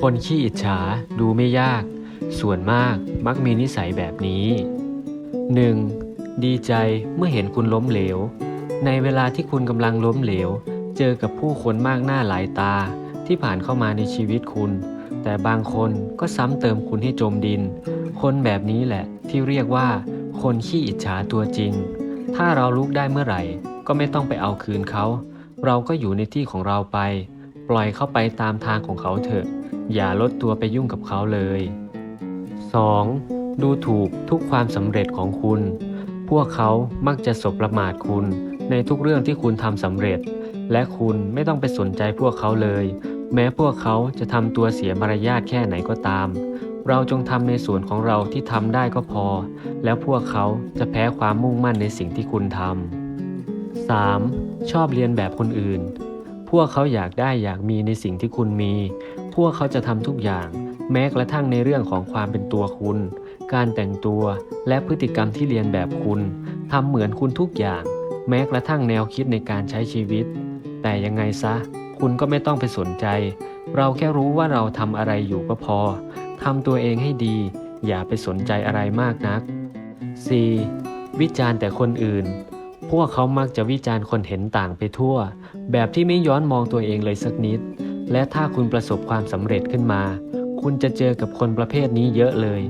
คนขี้อิจฉาดูไม่ยาก ส่วนมากมักมีนิสัยแบบนี้ 1. ดีใจเมื่อเห็นคุณล้มเหลว ในเวลาที่คุณกำลังล้มเหลว เจอกับผู้คนมากหน้าหลายตาที่ผ่านเข้ามาในชีวิตคุณ แต่บางคนก็ซ้ำเติมคุณให้จมดิน คนแบบนี้แหละที่เรียกว่า คนขี้อิจฉาตัวจริง ถ้าเราลุกได้เมื่อไหร่ ก็ไม่ต้องไปเอาคืนเขา เราก็อยู่ในที่ของเราไป ปล่อยเข้าไปตามทางของเขาเถอะ อย่าลดตัวไปยุ่งกับเขาเลย 2. ดูถูกทุกความสำเร็จของคุณ พวกเขามักจะสบประมาทคุณในทุกเรื่องที่คุณทำสำเร็จ และคุณไม่ต้องไปสนใจพวกเขาเลย แม้พวกเขาจะทำตัวเสียมารยาทแค่ไหนก็ตาม เราจงทำในส่วนของเราที่ทำได้ก็พอ แล้วพวกเขาจะแพ้ความมุ่งมั่นในสิ่งที่คุณทำ 3. ชอบเรียนแบบคนอื่น พวกเขาอยากได้อยากมีในสิ่งที่คุณมี พวกเขาจะทำทุกอย่าง แม้กระทั่งในเรื่องของความเป็นตัวคุณ การแต่งตัวและพฤติกรรมที่เรียนแบบคุณทำเหมือนคุณทุกอย่าง แม้กระทั่งแนวคิดในการใช้ชีวิต แต่ยังไงซะ คุณก็ไม่ต้องไปสนใจ เราแค่รู้ว่าเราทำอะไรอยู่ก็พอทำตัวเองให้ดี อย่าไปสนใจอะไรมากนัก 4. วิจารณ์แต่คนอื่น พวกเขามักจะวิจารณ์คนเห็นต่างไปทั่ว แบบที่ไม่ย้อนมองตัวเองเลยสักนิด และถ้าคุณประสบความสำเร็จขึ้นมา คุณจะเจอกับคนประเภทนี้เยอะเลย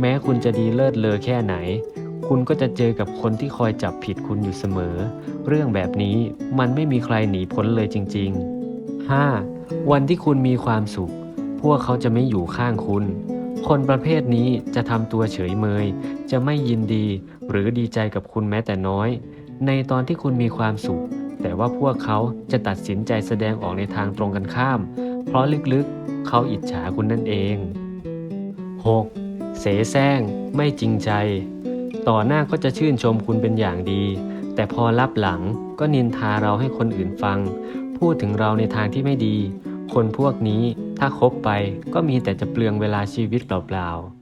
แม้คุณจะดีเลิศเลอแค่ไหน คุณก็จะเจอกับคนที่คอยจับผิดคุณอยู่เสมอ เรื่องแบบนี้มันไม่มีใครหนีพ้นเลยจริง ๆ 5. วันที่คุณมีความสุข พวกเขาจะไม่อยู่ข้างคุณคนประเภทนี้จะทำตัวเฉยเมย จะไม่ยินดี หรือดีใจกับคุณแม้แต่น้อย ในตอนที่คุณมีความสุข แต่ว่าพวกเขาจะตัดสินใจแสดงออกในทางตรงกันข้าม เพราะลึกๆ เขาอิจฉาคุณนั่นเอง 6. เสแสร้ง ไม่จริงใจ ต่อหน้าก็จะชื่นชมคุณเป็นอย่างดี แต่พอรับหลังก็นินทาเราให้คนอื่นฟัง พูดถึงเราในทางที่ไม่ดี คนพวกนี้ถ้าคบไปก็มีแต่จะเปลืองเวลาชีวิตเปล่าๆ